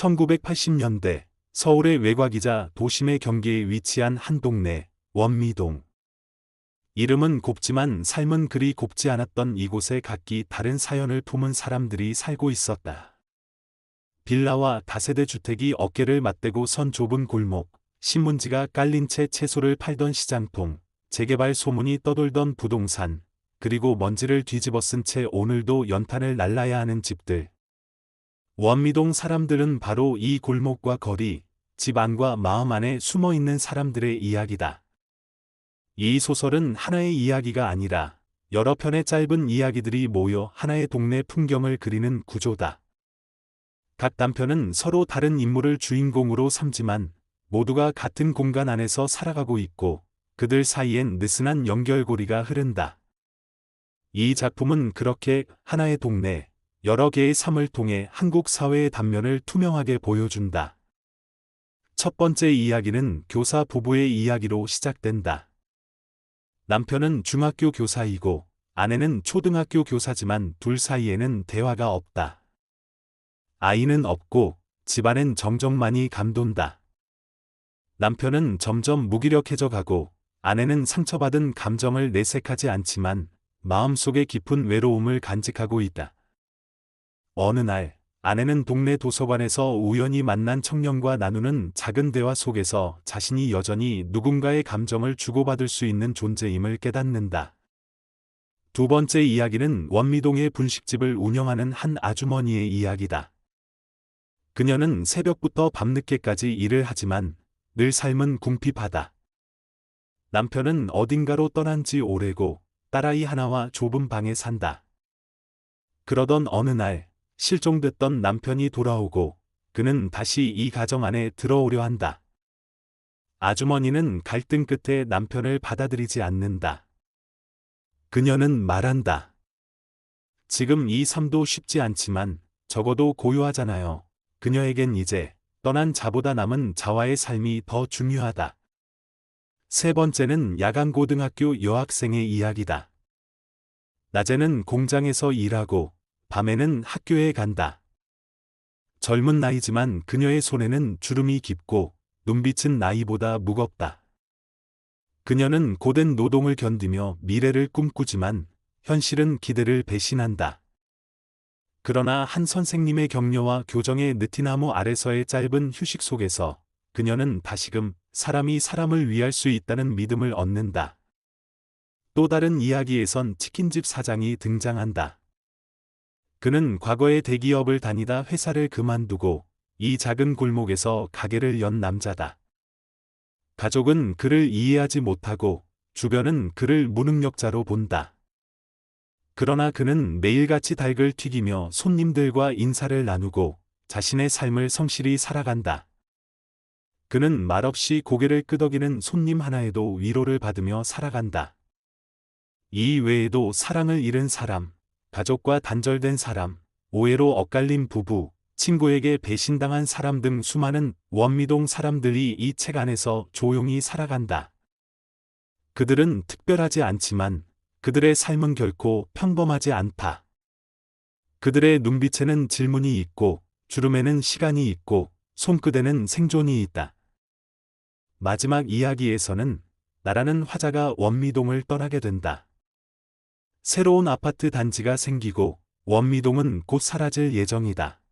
1980년대 서울의 외곽이자 도심의 경계에 위치한 한 동네 원미동. 이름은 곱지만 삶은 그리 곱지 않았던 이곳에 각기 다른 사연을 품은 사람들이 살고 있었다. 빌라와 다세대 주택이 어깨를 맞대고 선 좁은 골목, 신문지가 깔린 채 채소를 팔던 시장통, 재개발 소문이 떠돌던 부동산, 그리고 먼지를 뒤집어 쓴 채 오늘도 연탄을 날라야 하는 집들. 원미동 사람들은 바로 이 골목과 거리, 집 안과 마음 안에 숨어 있는 사람들의 이야기다. 이 소설은 하나의 이야기가 아니라 여러 편의 짧은 이야기들이 모여 하나의 동네 풍경을 그리는 구조다. 각 단편은 서로 다른 인물을 주인공으로 삼지만 모두가 같은 공간 안에서 살아가고 있고 그들 사이엔 느슨한 연결고리가 흐른다. 이 작품은 그렇게 하나의 동네, 여러 개의 삶을 통해 한국 사회의 단면을 투명하게 보여준다. 첫 번째 이야기는 교사 부부의 이야기로 시작된다. 남편은 중학교 교사이고 아내는 초등학교 교사지만 둘 사이에는 대화가 없다. 아이는 없고 집안엔 정적만이 감돈다. 남편은 점점 무기력해져 가고 아내는 상처받은 감정을 내색하지 않지만 마음속에 깊은 외로움을 간직하고 있다. 어느 날 아내는 동네 도서관에서 우연히 만난 청년과 나누는 작은 대화 속에서 자신이 여전히 누군가의 감정을 주고받을 수 있는 존재임을 깨닫는다. 두 번째 이야기는 원미동의 분식집을 운영하는 한 아주머니의 이야기다. 그녀는 새벽부터 밤늦게까지 일을 하지만 늘 삶은 궁핍하다. 남편은 어딘가로 떠난 지 오래고 딸아이 하나와 좁은 방에 산다. 그러던 어느 날 실종됐던 남편이 돌아오고 그는 다시 이 가정 안에 들어오려 한다. 아주머니는 갈등 끝에 남편을 받아들이지 않는다. 그녀는 말한다. 지금 이 삶도 쉽지 않지만 적어도 고요하잖아요. 그녀에겐 이제 떠난 자보다 남은 자와의 삶이 더 중요하다. 세 번째는 야간 고등학교 여학생의 이야기다. 낮에는 공장에서 일하고 밤에는 학교에 간다. 젊은 나이지만 그녀의 손에는 주름이 깊고 눈빛은 나이보다 무겁다. 그녀는 고된 노동을 견디며 미래를 꿈꾸지만 현실은 기대를 배신한다. 그러나 한 선생님의 격려와 교정의 느티나무 아래서의 짧은 휴식 속에서 그녀는 다시금 사람이 사람을 위할 수 있다는 믿음을 얻는다. 또 다른 이야기에선 치킨집 사장이 등장한다. 그는 과거의 대기업을 다니다 회사를 그만두고 이 작은 골목에서 가게를 연 남자다. 가족은 그를 이해하지 못하고 주변은 그를 무능력자로 본다. 그러나 그는 매일같이 닭을 튀기며 손님들과 인사를 나누고 자신의 삶을 성실히 살아간다. 그는 말없이 고개를 끄덕이는 손님 하나에도 위로를 받으며 살아간다. 이 외에도 사랑을 잃은 사람, 가족과 단절된 사람, 오해로 엇갈린 부부, 친구에게 배신당한 사람 등 수많은 원미동 사람들이 이 책 안에서 조용히 살아간다. 그들은 특별하지 않지만 그들의 삶은 결코 평범하지 않다. 그들의 눈빛에는 질문이 있고 주름에는 시간이 있고 손끝에는 생존이 있다. 마지막 이야기에서는 나라는 화자가 원미동을 떠나게 된다. 새로운 아파트 단지가 생기고 원미동은 곧 사라질 예정이다.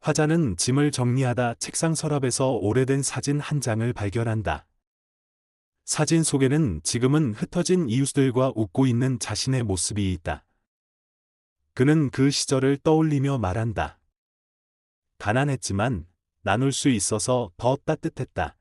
화자는 짐을 정리하다 책상 서랍에서 오래된 사진 한 장을 발견한다. 사진 속에는 지금은 흩어진 이웃들과 웃고 있는 자신의 모습이 있다. 그는 그 시절을 떠올리며 말한다. 가난했지만 나눌 수 있어서 더 따뜻했다.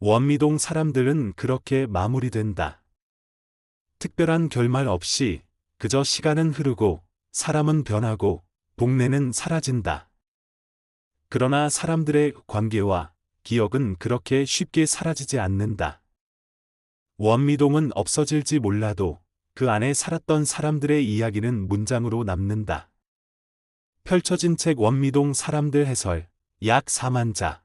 원미동 사람들은 그렇게 마무리된다. 특별한 결말 없이 그저 시간은 흐르고 사람은 변하고 동네는 사라진다. 그러나 사람들의 관계와 기억은 그렇게 쉽게 사라지지 않는다. 원미동은 없어질지 몰라도 그 안에 살았던 사람들의 이야기는 문장으로 남는다. 펼쳐진 책 원미동 사람들 해설 약 4만 자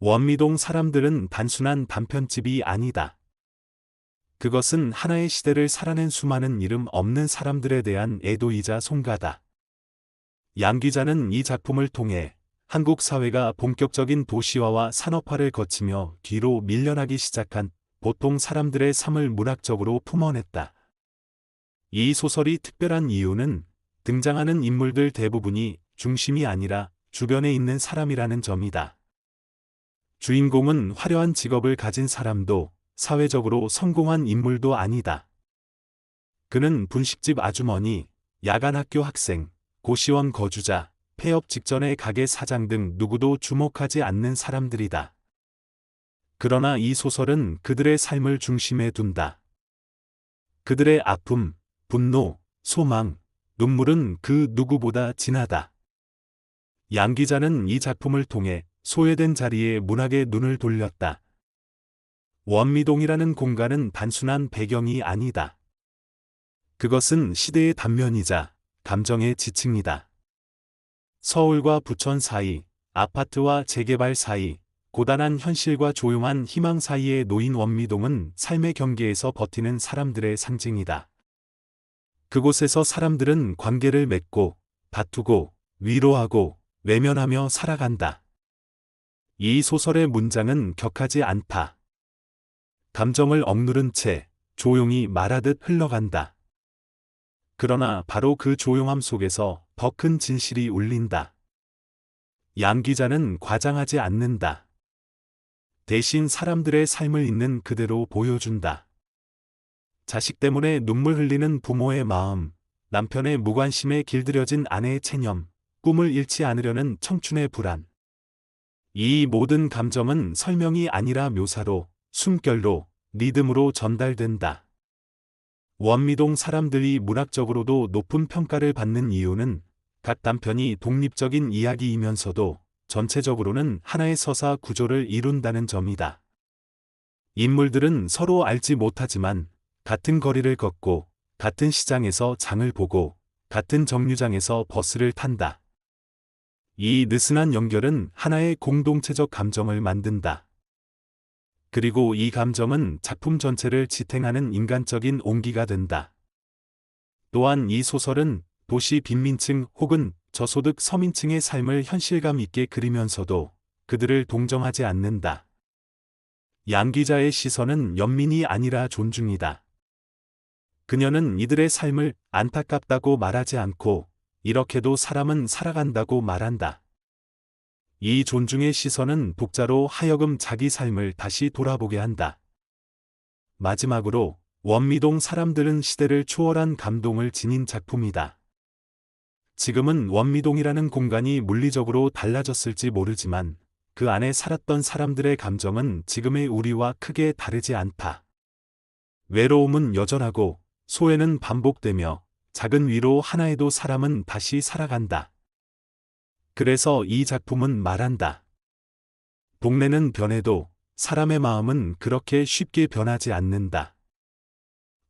원미동 사람들은 단순한 단편집이 아니다. 그것은 하나의 시대를 살아낸 수많은 이름 없는 사람들에 대한 애도이자 송가다. 양 기자는 이 작품을 통해 한국 사회가 본격적인 도시화와 산업화를 거치며 뒤로 밀려나기 시작한 보통 사람들의 삶을 문학적으로 품어냈다. 이 소설이 특별한 이유는 등장하는 인물들 대부분이 중심이 아니라 주변에 있는 사람이라는 점이다. 주인공은 화려한 직업을 가진 사람도 사회적으로 성공한 인물도 아니다. 그는 분식집 아주머니, 야간학교 학생, 고시원 거주자, 폐업 직전의 가게 사장 등 누구도 주목하지 않는 사람들이다. 그러나 이 소설은 그들의 삶을 중심에 둔다. 그들의 아픔, 분노, 소망, 눈물은 그 누구보다 진하다. 양 기자는 이 작품을 통해 소외된 자리에 문학의 눈을 돌렸다. 원미동이라는 공간은 단순한 배경이 아니다. 그것은 시대의 단면이자 감정의 지층이다. 서울과 부천 사이, 아파트와 재개발 사이, 고단한 현실과 조용한 희망 사이에 놓인 원미동은 삶의 경계에서 버티는 사람들의 상징이다. 그곳에서 사람들은 관계를 맺고, 다투고, 위로하고, 외면하며 살아간다. 이 소설의 문장은 격하지 않다. 감정을 억누른 채 조용히 말하듯 흘러간다. 그러나 바로 그 조용함 속에서 더 큰 진실이 울린다. 양 기자는 과장하지 않는다. 대신 사람들의 삶을 있는 그대로 보여준다. 자식 때문에 눈물 흘리는 부모의 마음, 남편의 무관심에 길들여진 아내의 체념, 꿈을 잃지 않으려는 청춘의 불안. 이 모든 감정은 설명이 아니라 묘사로, 숨결로, 리듬으로 전달된다. 원미동 사람들이 문학적으로도 높은 평가를 받는 이유는 각 단편이 독립적인 이야기이면서도 전체적으로는 하나의 서사 구조를 이룬다는 점이다. 인물들은 서로 알지 못하지만 같은 거리를 걷고 같은 시장에서 장을 보고 같은 정류장에서 버스를 탄다. 이 느슨한 연결은 하나의 공동체적 감정을 만든다. 그리고 이 감정은 작품 전체를 지탱하는 인간적인 온기가 된다. 또한 이 소설은 도시 빈민층 혹은 저소득 서민층의 삶을 현실감 있게 그리면서도 그들을 동정하지 않는다. 양 기자의 시선은 연민이 아니라 존중이다. 그녀는 이들의 삶을 안타깝다고 말하지 않고 이렇게도 사람은 살아간다고 말한다. 이 존중의 시선은 독자로 하여금 자기 삶을 다시 돌아보게 한다. 마지막으로 원미동 사람들은 시대를 초월한 감동을 지닌 작품이다. 지금은 원미동이라는 공간이 물리적으로 달라졌을지 모르지만 그 안에 살았던 사람들의 감정은 지금의 우리와 크게 다르지 않다. 외로움은 여전하고 소외는 반복되며 작은 위로 하나에도 사람은 다시 살아간다. 그래서 이 작품은 말한다. 동네는 변해도 사람의 마음은 그렇게 쉽게 변하지 않는다.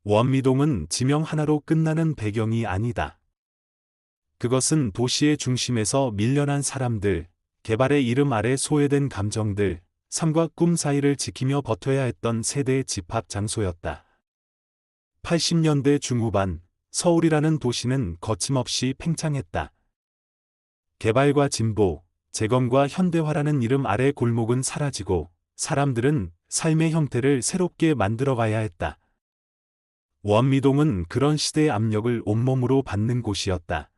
원미동은 지명 하나로 끝나는 배경이 아니다. 그것은 도시의 중심에서 밀려난 사람들, 개발의 이름 아래 소외된 감정들, 삶과 꿈 사이를 지키며 버텨야 했던 세대의 집합 장소였다. 80년대 중후반, 서울이라는 도시는 거침없이 팽창했다. 개발과 진보, 재건과 현대화라는 이름 아래 골목은 사라지고 사람들은 삶의 형태를 새롭게 만들어가야 했다. 원미동은 그런 시대의 압력을 온몸으로 받는 곳이었다.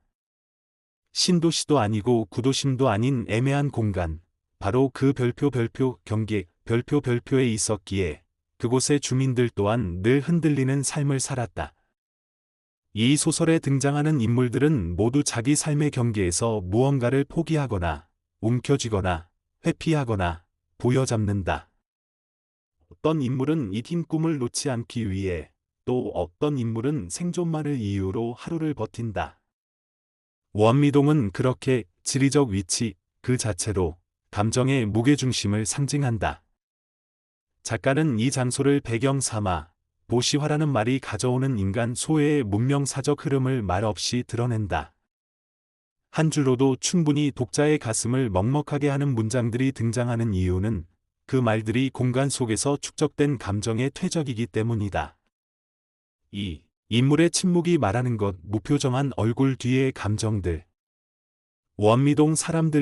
신도시도 아니고 구도심도 아닌 애매한 공간, 바로 그 별표 별표 경계 별표 별표에 있었기에 그곳의 주민들 또한 늘 흔들리는 삶을 살았다. 이 소설에 등장하는 인물들은 모두 자기 삶의 경계에서 무언가를 포기하거나 움켜쥐거나 회피하거나 부여잡는다. 어떤 인물은 이 팀 꿈을 놓지 않기 위해 또 어떤 인물은 생존만을 이유로 하루를 버틴다. 원미동은 그렇게 지리적 위치 그 자체로 감정의 무게중심을 상징한다. 작가는 이 장소를 배경 삼아 도시화라는 말이 가져오는 인간 소외의 문명사적 흐름을 말없이 드러낸다. 한 줄로도 충분히 독자의 가슴을 먹먹하게 하는 문장들이 등장하는 이유는 그 말들이 공간 속에서 축적된 감정의 퇴적이기 때문이다. 2. 인물의 침묵이 말하는 것 무표정한 얼굴 뒤의 감정들. 원미동 사람들